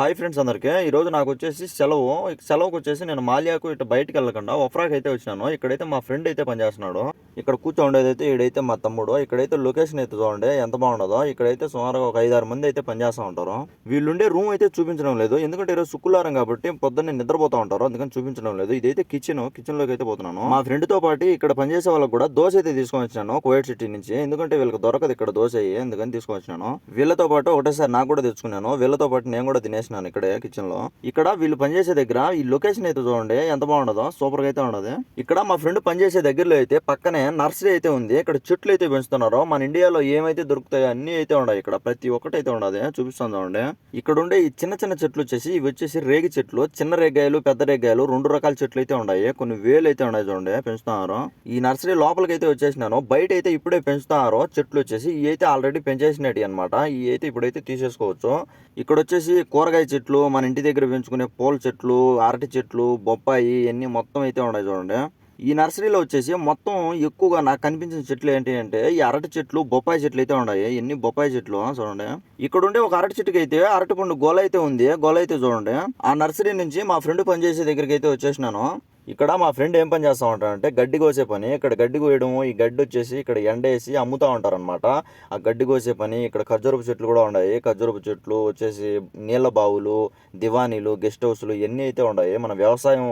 Hi friends అందరికీ. ఈరోజు నాకు వచ్చేసి సెలవు. సెలవుకి వచ్చేసి నేను మాల్యాకు ఇటు బయటకు వెళ్ళకుండా ఒఫ్రాకి అయితే వచ్చినాను. ఇక్కడైతే మా ఫ్రెండ్ అయితే పనిచేస్తున్నాడు. ఇక్కడ కూర్చోండేది అయితే ఈడైతే మా తమ్ముడు. ఇక్కడైతే లొకేషన్ అయితే చూడండి ఎంత బాగుండదో. ఇక్కడైతే సుమారుగా ఒక ఐదారు మంది అయితే పనిచేస్తూ ఉంటారు. వీళ్ళుండే రూమ్ అయితే చూపించడం లేదు. ఎందుకంటే ఈరోజు శుక్రవారం కాబట్టి పొద్దున్నే నిద్రపోతూ ఉంటారు. అందుకని చూపించడం లేదు. ఇదైతే కిచెన్ కిచెన్లోకి అయితే పోతున్నాను. మా ఫ్రెండ్తో పాటు ఇక్కడ పనిచేసే వాళ్ళకి కూడా దోశ అయితే తీసుకొని వచ్చినాను కోవిడ్ సిటీ నుంచి. ఎందుకంటే వీళ్ళకి దొరకదు ఇక్కడ దోశ. అయ్యి అందుకని తీసుకొని వచ్చినాను. వీళ్ళతో పాటు ఒకటేసారి నాకు కూడా తెచ్చుకున్నాను. వీళ్ళతో పాటు నేను కూడా తినేసి చేసినాను ఇక్కడే కిచెన్లో. ఇక్కడ వీళ్ళు పనిచేసే దగ్గర ఈ లొకేషన్ అయితే చూడండి ఎంత బాగుండదో సూపర్గా అయితే ఉండదు. ఇక్కడ మా ఫ్రెండ్ పనిచేసే దగ్గరలో అయితే పక్కనే నర్సరీ అయితే ఉంది. ఇక్కడ చెట్లు అయితే పెంచుతున్నారు. మన ఇండియాలో ఏమైతే దొరుకుతాయో అన్ని అయితే ఉన్నాయి ఇక్కడ. ప్రతి ఒక్కటి అయితే ఉండదు. చూపిస్తాను చూడండి. ఇక్కడ ఉండే ఈ చిన్న చిన్న చెట్లు వచ్చేసి ఇవి వచ్చేసి రేగి చెట్లు. చిన్న రేగాయలు పెద్ద రేగాయలు రెండు రకాల చెట్లు అయితే ఉన్నాయి. కొన్ని వేలు అయితే ఉన్నాయి చూడండి పెంచుతున్నారు. ఈ నర్సరీ లోపలికి అయితే వచ్చేసినాను. బయట అయితే ఇప్పుడే పెంచుతున్నారు. చెట్లు వచ్చేసి ఇవి అయితే ఆల్రెడీ పెంచేసినట్టు అనమాట ఇవి అయితే ఇప్పుడైతే తీసేసుకోవచ్చు. ఇక్కడ వచ్చేసి కూరగాయ చెట్లు మన ఇంటి దగ్గర పెంచుకునే పూల చెట్లు అరటి చెట్లు బొప్పాయి ఇవన్నీ మొత్తం అయితే ఉన్నాయి చూడండి. ఈ నర్సరీలో వచ్చేసి మొత్తం ఎక్కువగా నాకు కనిపించిన చెట్లు ఏంటి అంటే ఈ అరటి చెట్లు బొప్పాయి చెట్లు అయితే ఉన్నాయి. ఎన్ని బొప్పాయి చెట్లు చూడండి. ఇక్కడ ఉండే ఒక అరటి చెట్టుకి అయితే అరటి పండు గోల అయితే ఉంది. గోల అయితే చూడండి. ఆ నర్సరీ నుంచి మా ఫ్రెండ్ పనిచేసే దగ్గరికి అయితే వచ్చేసినాను. ఇక్కడ మా ఫ్రెండ్ ఏం పని చేస్తా ఉంటాడంటే గడ్డి కోసే పని ఇక్కడ గడ్డి కోయడం ఈ గడ్డి వచ్చేసి ఇక్కడ ఎండేసి అమ్ముతా ఉంటారన్నమాట. ఆ గడ్డి కోసే పని ఇక్కడ ఖర్జూరపు చెట్లు కూడా ఉన్నాయి. ఖర్జూరపు చెట్లు వచ్చేసి నీళ్ళ బావులు దివానీలు గెస్ట్ హౌస్లు ఇవన్నీ అయితే ఉన్నాయి. మన వ్యవసాయం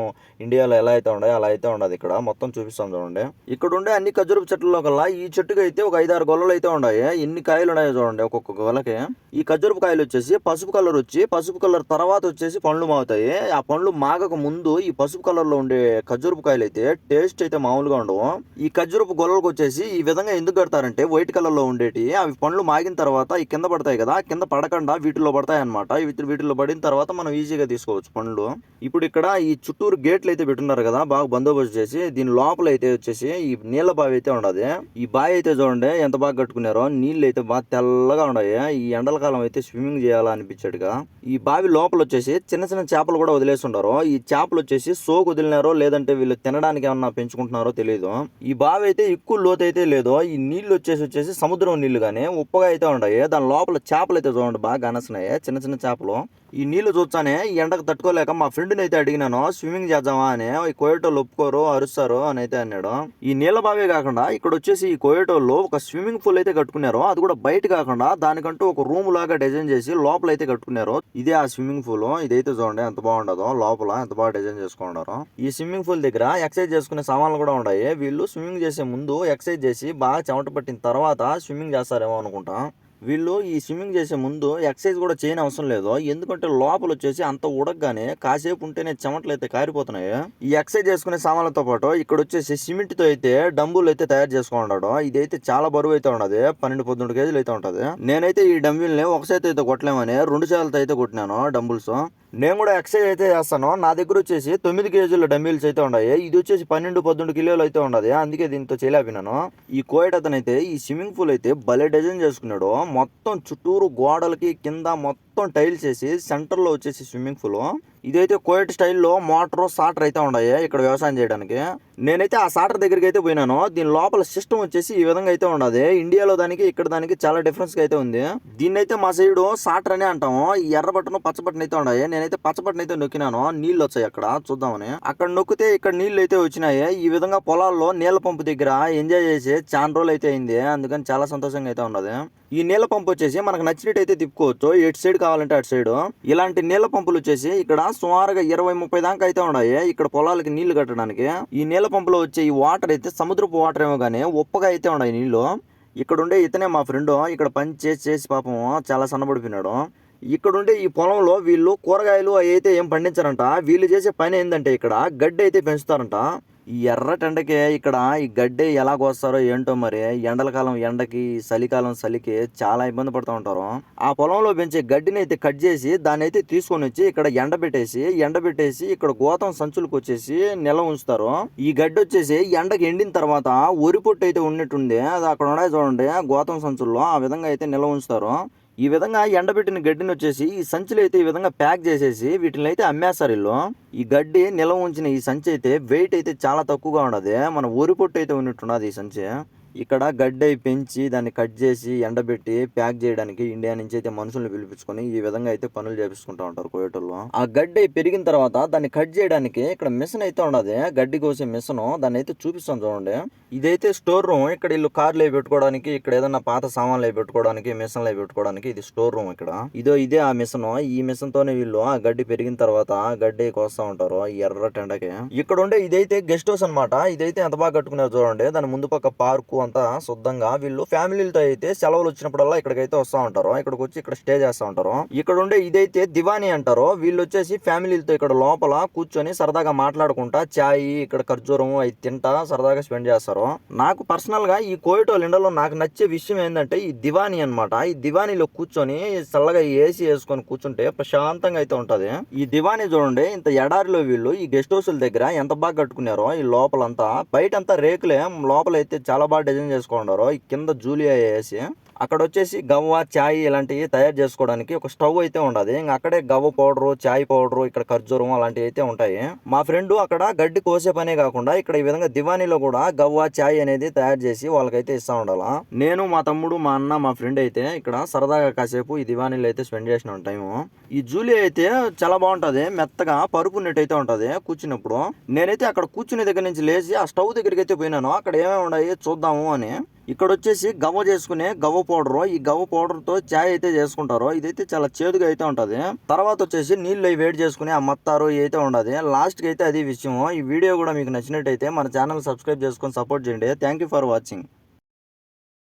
ఇండియాలో ఎలా అయితే ఉన్నాయో అలా అయితే ఉండదు ఇక్కడ. మొత్తం చూపిస్తాం చూడండి. ఇక్కడ ఉండే అన్ని ఖర్జూరపు చెట్లలో కల్లా ఈ చెట్టుకి అయితే ఒక ఐదారు గొల్లలు అయితే ఉన్నాయి. ఎన్ని కాయలు ఉన్నాయో చూడండి ఒక్కొక్క గొల్లకి. ఈ ఖర్జూరపు కాయలు వచ్చేసి పసుపు కలర్ వచ్చి పసుపు కలర్ తర్వాత వచ్చేసి పండ్లు మాగుతాయి. ఆ పండ్లు మాగక ముందు ఈ పసుపు కలర్లో ఉండే ఖర్జూరపు కాయలు అయితే టేస్ట్ అయితే మామూలుగా ఉండవు. ఈ ఖర్జూరపు గొల్లలకు వచ్చేసి ఈ విధంగా ఎందుకు కడతారంటే వైట్ కలర్లో ఉండేటి అవి పండ్లు మాగిన తర్వాత ఈ కింద పడతాయి కదా కింద పడకుండా వీటిలో పడతాయి అనమాట వీటిలో పడిన తర్వాత మనం ఈజీగా తీసుకోవచ్చు పండ్లు. ఇప్పుడు ఇక్కడ ఈ చుట్టూరు గేట్లు అయితే పెట్టున్నారు కదా బాగా బందోబస్తు చేసి దీని లోపల అయితే వచ్చేసి ఈ నీళ్ళ బావి అయితే ఉండదు. ఈ బావి అయితే చూడండి ఎంత బాగా కట్టుకున్నారో నీళ్ళు అయితే బాగా తెల్లగా ఉన్నాయి. ఈ ఎండల కాలం అయితే స్విమ్మింగ్ చేయాలా అనిపించాడుగా ఈ బావి లోపల వచ్చేసి చిన్న చిన్న చేపలు కూడా వదిలేసి ఉంటారు ఈ చేపలు వచ్చేసి సోకు వదిలినారు లేదంటే వీళ్ళు తినడానికి ఏమన్నా పెంచుకుంటున్నారో తెలియదు ఈ బావి అయితే ఎక్కువ లోతు అయితే లేదో. ఈ నీళ్ళు వచ్చేసి వచ్చేసి సముద్రం నీళ్ళు కానీ ఉప్పగా అయితే ఉన్నాయి దాని లోపల చేపలు అయితే చూడండి బాగా కనస్తున్నాయి చిన్న చిన్న చేపలు. ఈ నీళ్ళు చూస్తానే ఈ ఎండకు తట్టుకోలేక మా ఫ్రెండ్ని అయితే అడిగినాను స్విమ్మింగ్ చేద్దామా? అని. ఈ కోయటోళ్ళు ఒప్పుకోరు అరుస్తారు అని అయితే అన్నాడు. ఈ నీళ్ళ బావే కాకుండా ఇక్కడ వచ్చేసి ఈ కోయటోళ్ళు ఒక స్విమ్మింగ్ పూల్ అయితే కట్టుకున్నారు. అది కూడా బయట కాకుండా దానికంటూ ఒక రూమ్ లాగా డిజైన్ చేసి లోపల అయితే కట్టుకున్నారు. ఇదే ఆ స్విమ్మింగ్ పూల్. ఇదైతే చూడండి ఎంత బాగుండదో లోపల ఎంత బాగా డిజైన్ చేసుకున్నారు. ఈ స్విమ్మింగ్ పూల్ దగ్గర ఎక్సర్సైజ్ చేసుకునే సామాన్లు కూడా ఉన్నాయి వీళ్ళు స్విమ్మింగ్ చేసే ముందు ఎక్సర్సైజ్ చేసి బాగా చెమట పట్టిన తర్వాత స్విమ్మింగ్ చేస్తారేమో అనుకుంటా. వీళ్ళు ఈ స్విమ్మింగ్ చేసే ముందు ఎక్సర్సైజ్ కూడా చేయని అవసరం లేదు. ఎందుకంటే లోపల వచ్చేసి అంత ఉడకగానే కాసేపు ఉంటేనే చెమటలు అయితే కారిపోతున్నాయి. ఈ ఎక్సర్సైజ్ చేసుకునే సామాన్లతో పాటు ఇక్కడ వచ్చేసి సిమెంట్తో అయితే డంబుల్ అయితే తయారు చేసుకున్నాడు ఇదైతే చాలా బరువు అయితే ఉండదు. పన్నెండు పదమూడు కేజీలు అయితే ఉంటది. నేనైతే ఈ డంబుల్ని ఒకసారి ఒక అయితే కొట్టలేమని రెండు చేతులతో అయితే కొట్టినాను డంబుల్స్. నేను కూడా ఎక్సర్సైజ్ అయితే చేస్తాను. నా దగ్గర వచ్చేసి తొమ్మిది కేజీల డమ్మిల్స్ అయితే ఉన్నాయి. ఇది వచ్చేసి పన్నెండు పదకొండు కిలోలు అయితే ఉండదు అందుకే దీంతో చేయలేపినాను ఈ కోయట్ అతనైతే ఈ స్విమ్మింగ్ పూల్ అయితే భలే డిజైన్ చేసుకున్నాడు. మొత్తం చుట్టూరు గోడలకి కింద మొత్తం టైల్స్ వేసి సెంటర్లో వచ్చేసి స్విమ్మింగ్ పూల్. ఇదైతే కోయట్ స్టైల్లో మోటార్ సాటర్ అయితే ఉన్నాయి ఇక్కడ వ్యవసాయం చేయడానికి. నేనైతే ఆ సాటర్ దగ్గరికి అయితే పోయినాను. దీని లోపల సిస్టమ్ వచ్చేసి ఈ విధంగా అయితే ఉండదు. ఇండియాలో దానికి ఇక్కడ దానికి చాలా డిఫరెన్స్ అయితే ఉంది. దీన్ని అయితే మా సైడ్ సాటర్ అని అంటాము. ఈ ఎర్ర బట్టను పచ్చ అయితే ఉన్నాయి నేనైతే పచ్చ అయితే నొక్కినాను. నీళ్ళు వచ్చాయి అక్కడ చూద్దామని. అక్కడ నొక్కితే ఇక్కడ నీళ్ళు అయితే వచ్చినాయి. ఈ విధంగా పొలాల్లో నీళ్ళ పంపు దగ్గర ఎంజాయ్ చేసి చాలా రోజులు అయితే అయింది. అందుకని చాలా సంతోషంగా అయితే ఉన్నది. ఈ నీళ్ళ పంపు వచ్చేసి మనకు నచ్చినట్టు అయితే తిప్పుకోవచ్చు. ఎటు సైడ్ కావాలంటే అటు సైడ్. ఇలాంటి నీళ్ళ పంపులు వచ్చేసి ఇక్కడ సుమారుగా ఇరవై ముప్పై దాకా అయితే ఉన్నాయి. ఇక్కడ పొలాలకి నీళ్ళు కట్టడానికి. ఈ నీళ్ళ పంపులో వచ్చే ఈ వాటర్ అయితే సముద్రపు వాటర్ ఏమో కానీ ఉప్పగా అయితే ఉన్నాయి నీళ్ళు ఇక్కడ ఉండే ఇతనే మా ఫ్రెండ్. ఇక్కడ పని చేసి చేసి పాపం చాలా సన్నబడిపోయినాడు. ఇక్కడ ఉండే ఈ పొలంలో వీళ్ళు కూరగాయలు అవి అయితే ఏం పండించారంట. వీళ్ళు చేసే పని ఏంటంటే ఇక్కడ గడ్డి అయితే పెంచుతారంట. ఈ ఎర్రటెండకే ఇక్కడ ఈ గడ్డి ఎలా కోస్తారో ఏంటో మరి ఎండల కాలం ఎండకి చలికాలం చలికి చాలా ఇబ్బంది పడుతూ ఉంటారు. ఆ పొలంలో పెంచే గడ్డిని అయితే కట్ చేసి దాన్ని అయితే తీసుకొని వచ్చి ఇక్కడ ఎండబెట్టేసి ఎండబెట్టేసి ఇక్కడ గోతం సంచులకు వచ్చేసి నిల్వ ఉంచుతారు. ఈ గడ్డి వచ్చేసి ఎండకి ఎండిన తర్వాత ఒరి పొట్టు అయితే ఉన్నట్టుంది అది అక్కడ ఉన్నాయి చూడండి గోతం సంచుల్లో ఆ విధంగా అయితే నిల్వ ఉంచుతారు. ఈ విధంగా ఎండబెట్టిన గడ్డిని వచ్చేసి ఈ సంచులు అయితే ఈ విధంగా ప్యాక్ చేసేసి వీటిని అయితే అమ్మేస్తారు వీళ్ళు. ఈ గడ్డి నిల్వ ఉంచిన ఈ సంచి అయితే వెయిట్ అయితే చాలా తక్కువగా ఉండదు. మన ఒరి పొట్టు అయితే ఉన్నట్టున్నది ఈ సంచి. ఇక్కడ గడ్డి పెంచి దాన్ని కట్ చేసి ఎండబెట్టి ప్యాక్ చేయడానికి ఇండియా నుంచి అయితే మనుషుల్ని పిలిపించుకొని ఈ విధంగా అయితే పనులు చేపిస్తుంటా ఉంటారు కోయటల్లో. ఆ గడ్డి పెరిగిన తర్వాత దాన్ని కట్ చేయడానికి ఇక్కడ మిషన్ అయితే ఉండదు. గడ్డి కోసే మిషన్ దాన్ని అయితే చూపిస్తాం చూడండి. ఇదైతే స్టోర్ రూమ్. ఇక్కడ వీళ్ళు కార్లు అవి పెట్టుకోవడానికి ఇక్కడ ఏదైనా పాత సామాన్లు అవి పెట్టుకోవడానికి మిషన్లు అవి పెట్టుకోవడానికి ఇది స్టోర్ రూమ్ ఇక్కడ. ఇదో ఇదే ఆ మిషన్. ఈ మిషన్ తోనే వీళ్ళు ఆ గడ్డి పెరిగిన తర్వాత గడ్డి కోస్తా ఉంటారు ఈ ఎర్ర టెండకి. ఇక్కడ ఉండే ఇదైతే గెస్ట్ హౌస్ అన్నమాట. ఇదైతే ఎంత బాగా కట్టుకున్నారు చూడండి. దాని ముందు పక్క పార్కు అంతా శుద్ధంగా వీళ్ళు ఫ్యామిలీలతో అయితే సెలవులు వచ్చినప్పుడల్లా ఇక్కడికైతే వస్తా ఉంటారు. ఇక్కడికి వచ్చి ఇక్కడ స్టే చేస్తా ఉంటారు. ఇక్కడ ఉండే ఇదైతే దివానీ అంటారు. వీళ్ళు వచ్చేసి ఫ్యామిలీలతో ఇక్కడ లోపల కూర్చొని సరదాగా మాట్లాడుకుంటా చాయ్ ఇక్కడ ఖర్జూరం అవి తింటా సరదాగా స్పెండ్ చేస్తారు. నాకు పర్సనల్గా ఈ కోయిటో లిండలో నాకు నచ్చే విషయం ఏంటంటే ఈ దివానీ అన్నమాట. ఈ దివానీలో కూర్చొని చల్లగా ఏసీ వేసుకొని కూర్చుంటే ప్రశాంతంగా అయితే ఉంటది. ఈ దివానీ చూడండి ఇంత ఎడారిలో వీళ్ళు ఈ గెస్ట్ హౌస్ల దగ్గర ఎంత బాగా కట్టుకున్నారో ఈ లోపలంతా. బయట అంతా రేకులే లోపల అయితే చాలా బాగా డిజైన్ చేసుకున్నారు ఈ కింద జూలియా వేసి అక్కడ వచ్చేసి గవ్వ చాయ్ ఇలాంటివి తయారు చేసుకోవడానికి ఒక స్టవ్ అయితే ఉండదు. ఇంకా అక్కడే గవ్వ పౌడరు చాయ్ పౌడరు ఇక్కడ ఖర్జూరం అలాంటివి అయితే ఉంటాయి. మా ఫ్రెండ్ అక్కడ గడ్డి కోసే పనే కాకుండా ఇక్కడ ఈ విధంగా దివానీలో కూడా గవ్వ చాయ్ అనేది తయారు చేసి వాళ్ళకైతే ఇస్తా ఉండాలా. నేను మా తమ్ముడు మా అన్న మా ఫ్రెండ్ అయితే ఇక్కడ సరదాగా కాసేపు ఈ దివానీలో అయితే స్పెండ్ చేసిన టైము ఈ జూలీ అయితే చాలా బాగుంటది. మెత్తగా పరుపు నెట్ అయితే ఉంటది కూర్చున్నప్పుడు. నేనైతే అక్కడ కూర్చునే దగ్గర నుంచి లేచి ఆ స్టవ్ దగ్గరికి అయితే పోయినాను. అక్కడ ఏమేమి ఉన్నాయి చూద్దాము అని. ఇక్కడ వచ్చేసి గవ్వ చేసుకునే గవ్వ పౌడరు. ఈ గవ్వ పౌడర్తో ఛాయ్ చాయ్ అయితే చేసుకుంటారు. ఇదైతే చాలా చేదుగా అయితే ఉంటుంది. తర్వాత వచ్చేసి నీళ్ళు అవి వేడి చేసుకుని ఆ మత్తారు అయితే ఉండదు లాస్ట్కి అయితే అది విషయం ఈ వీడియో కూడా మీకు నచ్చినట్టయితే మన ఛానల్ సబ్స్క్రైబ్ చేసుకొని సపోర్ట్ చేయండి. Thank you for watching